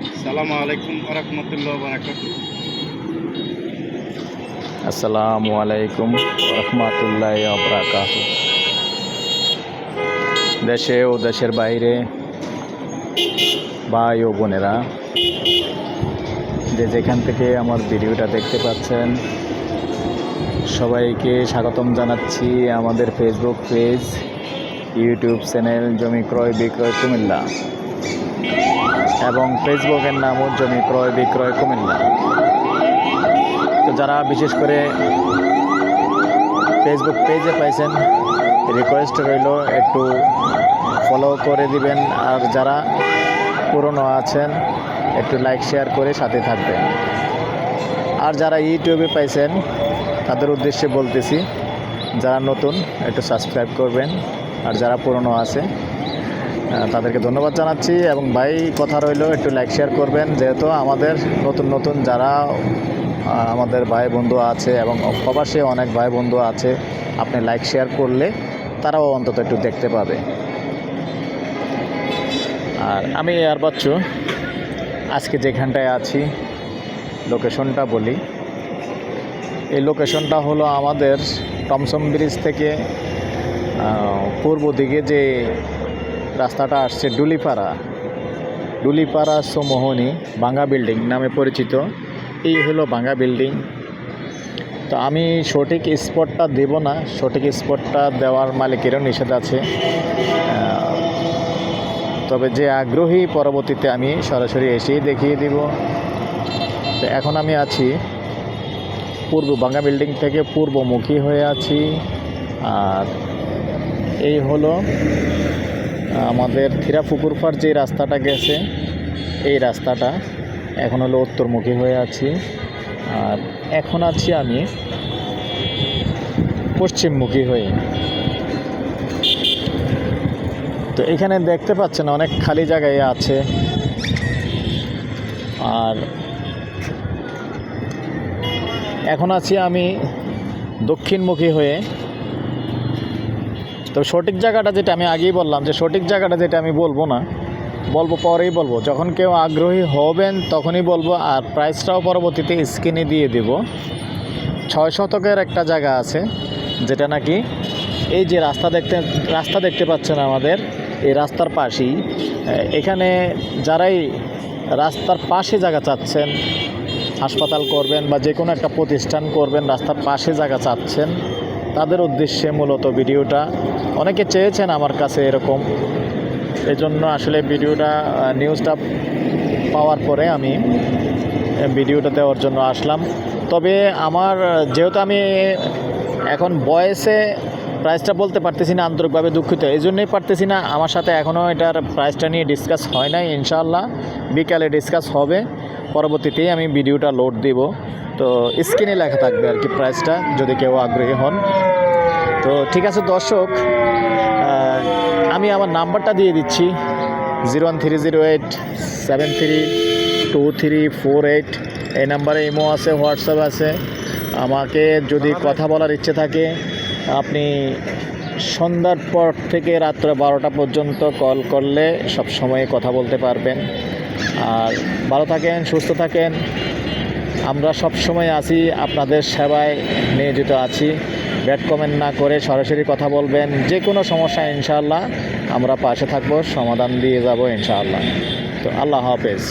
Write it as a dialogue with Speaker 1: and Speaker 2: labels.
Speaker 1: আলাইকুম রহমতুল্লাহ বারাকাতু
Speaker 2: আসসালামু আলাইকুম রহমতুল্লাহ আবরাকাত দেশে ও দেশের বাইরে ভাই ও বোনেরা, যে যেখান থেকে আমার ভিডিওটা দেখতে পাচ্ছেন, সবাইকে স্বাগতম জানাচ্ছি আমাদের ফেসবুক পেজ ইউটিউব চ্যানেল জমি ক্রয়, বিক্রয়, কুমিল্লা। এবং ফেসবুকের নামও জমি ক্রয় বিক্রয় কুমিল্লা। তো যারা বিশেষ করে ফেসবুক পেজে পাইছেন রিকোয়েস্ট রইল একটু ফলো করে দিবেন। আর যারা পুরনো আছেন, একটু লাইক শেয়ার করে সাথে থাকবেন। আর যারা ইউটিউবে পাইছেন, তাদের উদ্দেশ্যে বলতেছি, যারা নতুন, একটু সাবস্ক্রাইব করবেন। আর যারা পুরনো আছে তাদেরকে ধন্যবাদ জানাচ্ছি এবং ভাই, কথা রইল, একটু লাইক শেয়ার করবেন। যেহেতু আমাদের নতুন নতুন যারা আমাদের ভাই বন্ধু আছে এবং প্রবাসে অনেক ভাই বন্ধু আছে, আপনি লাইক শেয়ার করলে তারাও অন্তত একটু দেখতে পাবে। আর আমি আর বাচ্চু, আজকে যেখানটায় আছি লোকেশনটা বলি। এই লোকেশনটা হলো আমাদের টমসম ব্রিজ থেকে পূর্ব দিকে যে রাস্তাটা আসছে ডুলিপাড়া। ডুলিপাড়া সোমোহনি বাঙ্গা বিল্ডিং নামে পরিচিত। এই হলো বাঙ্গা বিল্ডিং। তো আমি সঠিক স্পটটা দেব না। সঠিক স্পটটা দেওয়ার মালিকেরও নিষেধ আছে। তবে যে আগ্রহী পরবর্তীতে আমি সরাসরি এসেই দেখিয়ে দিব। তো এখন আমি আছি পূর্ব বাঙ্গা বিল্ডিং থেকে পূর্বমুখী হয়ে আছি। আর এই হলো আমাদের থিরাপুকুরপার যে রাস্তাটা গেছে, এই রাস্তাটা এখন হলো উত্তরমুখী হয়ে আছি। আর এখন আছি আমি পশ্চিমমুখী হয়ে। তো এখানে দেখতে পাচ্ছেন অনেক খালি জায়গায় আছে। আর এখন আছি আমি দক্ষিণমুখী হয়ে। তো সঠিক জায়গাটা যেটা আমি আগেই বললাম যে সঠিক জায়গাটা যেটা আমি বলব না, বলব পরেই বলব। যখন কেউ আগ্রহী হবেন তখনই বলব আর প্রাইসটাও পরবর্তীতে স্ক্রিনে দিয়ে দেব। ছয় শতকের একটা জায়গা আছে যেটা নাকি এই যে রাস্তা দেখতে রাস্তা দেখতে পাচ্ছেন আমাদের, এই রাস্তার পাশেই। এখানে যারাই রাস্তার পাশে জায়গা চাচ্ছেন, হাসপাতাল করবেন বা যে কোনো একটা প্রতিষ্ঠান করবেন, রাস্তার পাশে জায়গা চাচ্ছেন তাদের উদ্দেশ্যে মূলত ভিডিওটা। অনেকে চেয়েছেন আমার কাছে এরকম। এজন্য আসলে ভিডিওটা নিউজটা পাওয়ার পরে আমি ভিডিওটা দেওয়ার জন্য আসলাম। তবে আমার, যেহেতু আমি এখন বয়সে প্রাইসটা বলতে পারতেছি না, আন্তরিকভাবে দুঃখিত। এই জন্যই পারতেছি না, আমার সাথে এখনও এটার প্রাইসটা নিয়ে ডিসকাস হয় নাই ইনশাল্লাহ বিকালে ডিসকাস হবে, পরবর্তীতেই আমি ভিডিওটা লোড দিব। তো স্ক্রিনে লেখা থাকবে আর কি প্রাইসটা যদি কেউ আগ্রহী হন। তো ঠিক আছে, দর্শক আমি আমার নাম্বারটা দিয়ে দিচ্ছি, zero one three zero eight seven three two three four eight. এই নাম্বারে ইমো আছে, হোয়াটসঅ্যাপ আছে। আমাকে যদি কথা বলার ইচ্ছে থাকে, আপনি সন্ধ্যার পর থেকে রাত্র বারোটা পর্যন্ত কল করলে সব সময় কথা বলতে পারবেন। আর ভালো থাকেন, সুস্থ থাকেন। আমরা সব সময় আছি, আপনাদের সেবায় নিয়োজিত আছি। ব্যাট কমেন্ট না করে সরাসরি কথা বলবেন, যে কোনো সমস্যা ইনশাআল্লাহ, আমরা পাশে থাকব, সমাধান দিয়ে যাব ইনশাআল্লাহ। তো আল্লাহ হাফেজ।